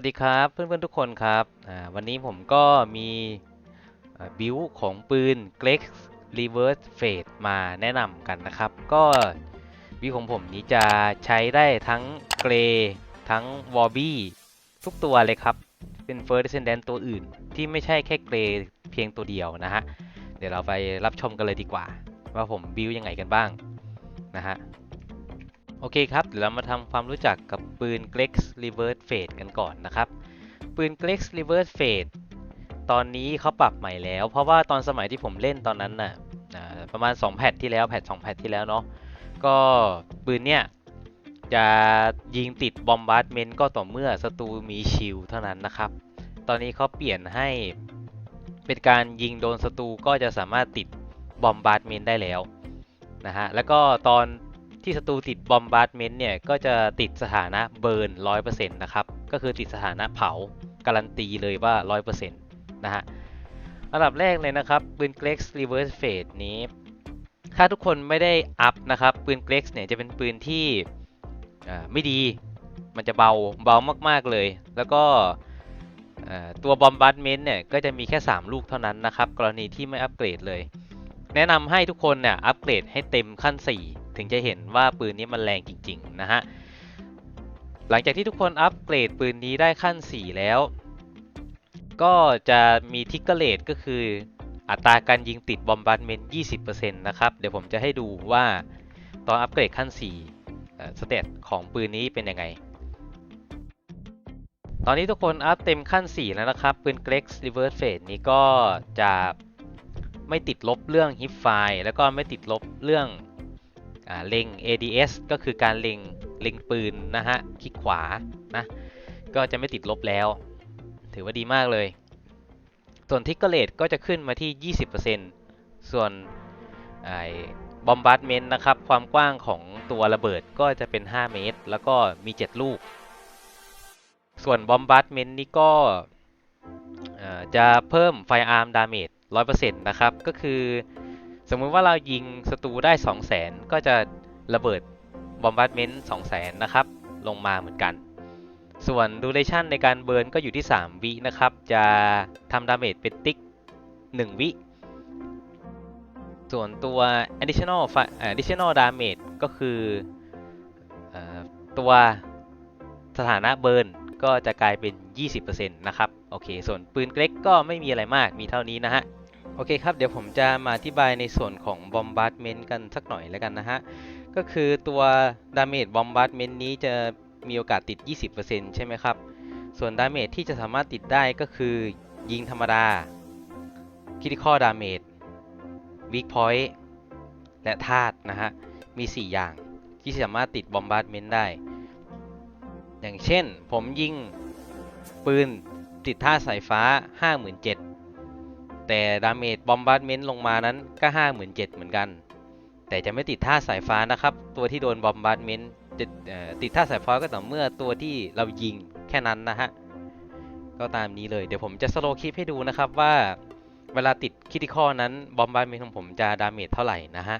วัสดีครับเพื่อนๆทุกคนครับวันนี้ผมก็มีบิวของปืน Glex Reverse Fade มาแนะนำกันนะครับ ก็บิวของผมนี้จะใช้ได้ทั้งเกรทั้งวอร์บี้ทุกตัวเลยครับ เป็น First Descendant ตัวอื่น ที่ไม่ใช่แค่เกรเพียงตัวเดียวนะฮะ เดี๋ยวเราไปรับชมกันเลยดีกว่า ว่าผมบิวยังไงกันบ้างนะฮะ โอเคครับ เดี๋ยวเรามาทำความรู้จักกับปืน Glex Reverse Fade กันก่อนนะครับ ปืน Glex Reverse Fade ตอนนี้เขาปรับใหม่แล้ว เพราะว่าตอนสมัยที่ผมเล่นตอนนั้นน่ะประมาณ 2 แพทที่แล้ว แพท2แพทที่แล้วเนาะ ก็ปืนเนี่ยจะยิงติดบอมบาร์ดเมนต์ก็ต่อเมื่อศัตรูมีชิลเท่านั้นนะครับ ตอนนี้เขาเปลี่ยนให้เป็นการยิงโดนศัตรูก็จะสามารถติดบอมบาร์ดเมนต์ได้แล้วนะฮะ แล้วก็ตอน ที่ศัตรูติดบอมบาร์ดเมนต์เนี่ย ก็จะติดสถานะเบิร์นร้อยเปอร์เซ็นต์นะครับ ก็คือติดสถานะเผา การันตีเลยว่าร้อยเปอร์เซ็นต์นะฮะอันดับแรกเลยนะครับ ปืน Glex Reverse Fade นี้ ถ้าทุกคนไม่ได้อัพนะครับ ปืน Glex เนี่ยจะเป็นปืนที่อ่าไม่ดี มันจะเบาเบามากๆเลย แล้วก็อ่าตัว Bombardment เนี่ยก็จะมีแค่ 3 ลูกเท่านั้นนะครับ กรณีที่ไม่อัปเกรดเลย แนะนำให้ทุกคนเนี่ยอัปเกรดให้เต็มขั้น 4 ถึงจะเห็นว่าปืนนี้มันแรงจริงๆนะฮะ หลังจากที่ทุกคนอัปเกรดปืนนี้ได้ขั้น 4 แล้ว ก็จะมีทิกเกอร์เลตก็คืออัตราการยิงติดบอมบาร์ดเมนต์20%นะครับ เดี๋ยวผมจะให้ดูว่าตอนอัปเกรดขั้น 4 สเตตของปืนนี้เป็นยังไง ตอนนี้ทุกคนอัพเต็มขั้น 4 แล้วนะครับ ปืน Glex Reverse Fade นี้ก็จะไม่ติดลบเรื่อง Hip Fire แล้วก็ไม่ติดลบเรื่อง เล็ง ADS ก็คือการเล็งเล็งปืนนะฮะคลิกขวานะก็จะไม่ติดลบแล้ว ถือว่าดีมากเลย ส่วนทิกเกอร์เลตก็จะขึ้นมาที่ 20%ส่วนไอ้บอมบาร์ดเมนต์นะครับ ความกว้างของตัวระเบิดก็จะเป็น 5 เมตร แล้วก็มี 7 ลูก ส่วนบอมบาร์ดเมนต์นี่ก็จะเพิ่มไฟอาร์มดาเมจ100%นะครับ ก็คือ สมมุติว่าเรายิงศัตรูได้ 200,000 ก็จะระเบิดบอมบาร์ดเมนต์200,000 นะครับ ลงมาเหมือนกัน ส่วนดูเรชั่นในการเบิร์นก็อยู่ที่ 3 วินะครับ จะทำดาเมจเป็นติ๊ก 1 วิ ส่วนตัว additional fi- เอ่อ additional damage ก็คือเอ่อตัวสถานะเบิร์นก็จะกลายเป็น 20%นะครับ โอเค ส่วนปืนเล็กก็ไม่มีอะไรมาก มีเท่านี้นะฮะ โอเคครับ เดี๋ยวผมจะมาอธิบายในส่วนของ bombardment กันสักหน่อยแล้วกันนะฮะ ก็คือตัว damage bombardment นี้จะมีโอกาสติด 20%ใช่ไหมครับ ส่วน damage ที่จะสามารถติดได้ก็คือยิงธรรมดา critical damage weak point และธาตุนะฮะ มี 4 อย่างที่สามารถติด bombardment ได้ อย่างเช่นผมยิงปืนติดท่าสายฟ้า 57,000 แต่ damage bombardment ลงมานั้นก็57,000เหมือนกัน แต่จะไม่ติดท่าสายฟ้านะครับ ตัวที่โดนบอมบาร์ดเมนต์จะติดท่าสายฟ้าก็ต่อเมื่อตัวที่เรายิงแค่นั้นนะฮะ ก็ตามนี้เลย เดี๋ยวผมจะสโลว์คลิปให้ดูนะครับว่าเวลาติดคิติคอนั้นบอมบาร์ดเมนต์ของผมจะดาเมจเท่าไหร่นะฮะ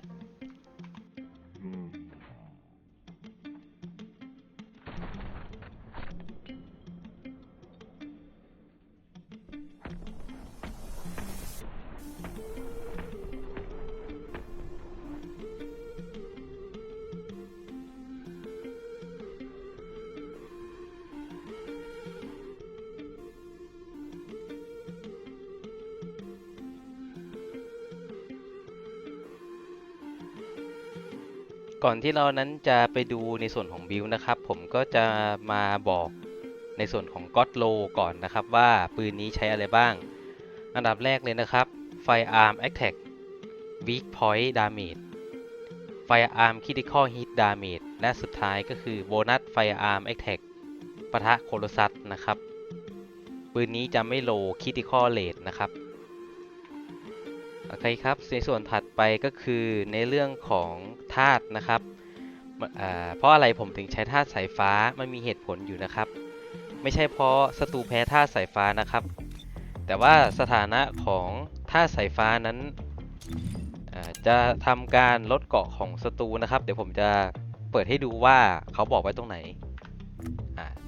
ก่อนที่เรานั้นจะไปดูในส่วนของบิลนะครับ ผมก็จะมาบอกในส่วนของก็ d โลก่อนนะครับ ว่าปืนนี้ใช้อะไรบ้าง อันดับแรกเลยนะครับ Firearm Attack Weak Point Damage Firearm Critical Hit Damage และสุดท้ายก็คือโบนัส Firearm Attack ปะทะโคโลซัสนะครับ ปืนนี้จะไม่โล Critical Rate นะครับ โอเคครับในส่วนถัดไปก็คือในเรื่องของธาตุนะครับเพราะอะไรผมถึงใช้ธาตุสายฟ้ามันมีเหตุผลอยู่นะครับ ไม่ใช่เพราะศัตรูแพ้ธาตุสายฟ้านะครับ แต่ว่าสถานะของธาตุสายฟ้านั้นจะทำการลดเกาะของศัตรูนะครับ เดี๋ยวผมจะเปิดให้ดูว่าเขาบอกไว้ตรงไหน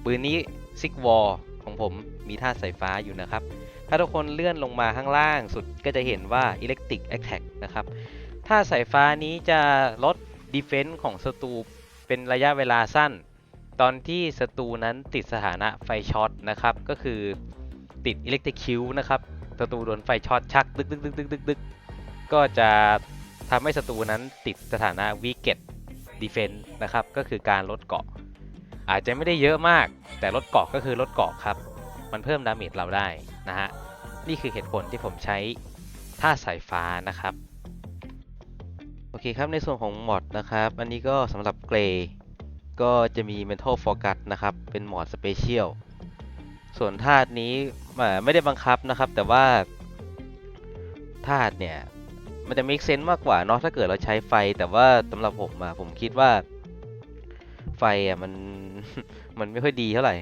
ปืนนี้ซิกวอลของผมมีธาตุสายฟ้าอยู่นะครับ ถ้าทุกคนเลื่อนลงมาข้างล่างสุดก็จะเห็นว่า Electric Attack นะครับธาสายฟ้านี้จะลด Defense ของศัตรูเป็นระยะเวลาสั้น ตอนที่ศัตรูนั้นติดสถานะไฟช็อตนะครับ ก็คือติด Electric Q นะครับศัตรูโดนไฟช็อตชักดึกดึกดึกดึกดึกดึกก็จะทำให้ศัตรูนั้นติดสถานะ Weaket Defense นะครับ ก็คือการลดเกาะ อาจจะไม่ได้เยอะมาก แต่ลดเกาะก็คือลดเกาะครับ มันเพิ่มดาเมจเราได้นะฮะนี่คือเหตุผลที่ผมใช้ท่าสายฟ้านะครับโอเคครับในส่วนของมอดนะครับ อันนี้ก็สำหรับเกรย์ก็จะมี Mental Focus นะครับ เป็นมอดสเปเชียลส่วนธาตุนี้อ่าไม่ได้บังคับนะครับ แต่ว่าธาตุเนี่ย มันจะ make sense มากกว่าเนาะถ้าเกิดเราใช้ไฟ แต่ว่าสำหรับผมอะผมคิดว่าไฟอะมัน มันไม่ค่อยดีเท่าไหร่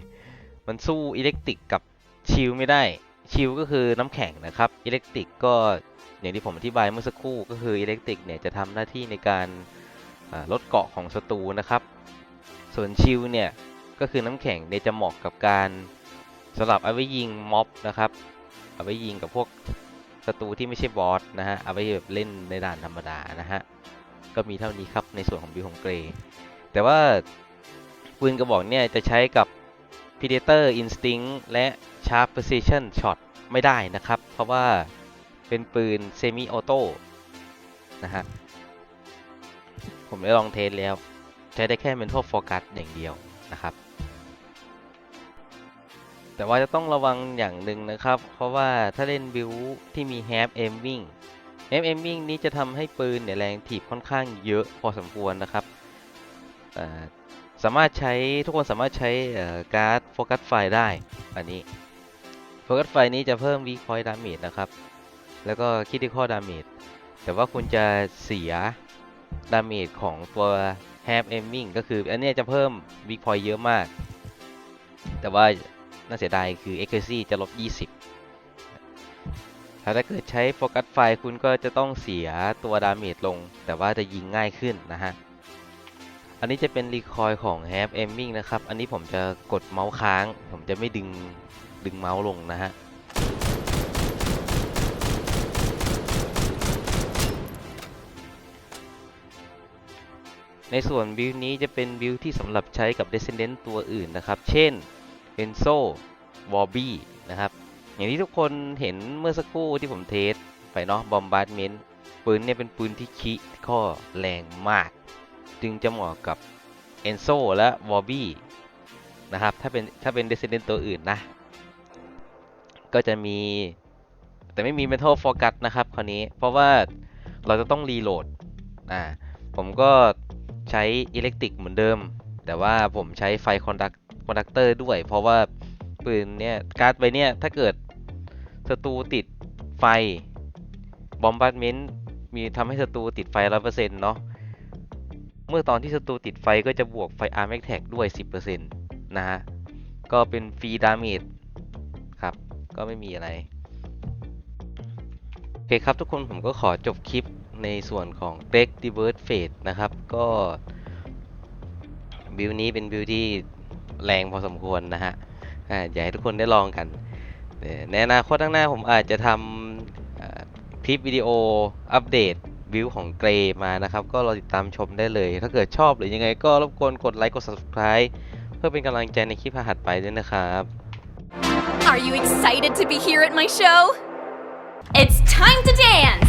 มันสู้อิเล็กตริกกับชิลไม่ได้ ชิลก็คือน้ำแข็งนะครับ อิเล็กตริกก็อย่างที่ผมอธิบายเมื่อสักครู่ก็คืออิเล็กตริกเนี่ยจะทำหน้าที่ในการลดเกาะของศัตรูนะครับ ส่วนชิลเนี่ยก็คือน้ำแข็งเนี่ยจะเหมาะกับการสำหรับเอาไว้ยิงม็อบนะครับ เอาไว้ยิงกับพวกศัตรูที่ไม่ใช่บอสนะฮะ เอาไว้แบบเล่นในด่านธรรมดานะฮะ ก็มีเท่านี้ครับในส่วนของบิลของเกรย์แต่ว่าปืนกระบอกเนี่ยจะใช้กับ Predator Instinct และ Sharp Precision Shot ไม่ได้นะครับ เพราะว่าเป็นปืน Semi Auto นะฮะ ผมได้ลองเทสแล้ว ใช้ได้แค่ Mental Focus อย่างเดียวนะครับ แต่ว่าจะต้องระวังอย่างหนึ่งนะครับ เพราะว่าถ้าเล่นบิวที่มี Half Aiming Half Aiming นี้จะทำให้ปืนเนี่ยแรงถีบค่อนข้างเยอะพอสมควรนะครับ สามารถใช้ทุกคนสามารถใช้การ์ดโฟกัสไฟได้ อันนี้โฟกัสไฟนี้จะเพิ่ม Weak Point Damage นะครับ แล้วก็ Critical Damage แต่ว่าคุณจะเสีย Damage ของตัว Half Aiming ก็คืออันนี้จะเพิ่ม Weak Point เยอะมาก แต่ว่าน่าเสียดายคือ Accuracy จะลบ 20 ถ้าเกิดใช้โฟกัสไฟคุณก็จะต้องเสียตัวดาเมจลง แต่ว่าจะยิงง่ายขึ้นนะฮะ อันนี้จะเป็นรีคอยของ Half Aiming นะครับ อันนี้ผมจะกดเมาส์ค้าง ผมจะไม่ดึงดึงเมาส์ลงนะฮะ ในส่วนบิลนี้จะเป็นบิลที่สำหรับใช้กับ Descendant ตัวอื่นนะครับ เช่น Enzo w o b b y นะครับ อย่างที่ทุกคนเห็นเมื่อสักครู่ที่ผมเทสไปเนาะ Bombardment ปืนเนี่ยเป็นปืนที่คิข้อแรงมาก จึงจะเหมาะกับ Enzo และ w o b b y นะครับ ถ้าเป็นถ้าเป็น Descendant ตัวอื่นนะ ก็จะมีแต่ไม่มี Metal Focus นะครับคราวนี้ เพราะว่าเราจะต้องรีโหลดอ่าผมก็ใช้อิเล็กตริกเหมือนเดิม แต่ว่าผมใช้ไฟคอนดักคอนดักเตอร์ด้วย เพราะว่าปืนเนี่ยการ์ดใบเนี่ยถ้าเกิดศัตรูติดไฟบอมบาร์เมนต์มีทำให้ศัตรูติดไฟ100%เนาะ เมื่อตอนที่ศัตรูติดไฟก็จะบวกไฟอาร์ m ม t แท็กด้วย 10%นะฮะ ก็เป็นฟรีดาเมจครับ ก็ไม่มีอะไร โอเคครับทุกคนผมก็ขอจบคลิปในส่วนของ Deck Diverse Fate นะครับ ก็ บิวนี้เป็นบิวที่แรงพอสมควรนะฮะอยากให้ทุกคนได้ลองกัน ในอนาคตข้างหน้าผมอาจจะทำคลิปวิดีโออัปเดต วิวของเกรมานะครับ ก็รอติดตามชมได้เลย ถ้าเกิดชอบหรือยังไงก็รบกวนกดไลค์กด subscribe เพื่อเป็นกำลังใจในคลิปถัดไปด้วยนะครับ Are you excited to be here at my show? It's time to dance!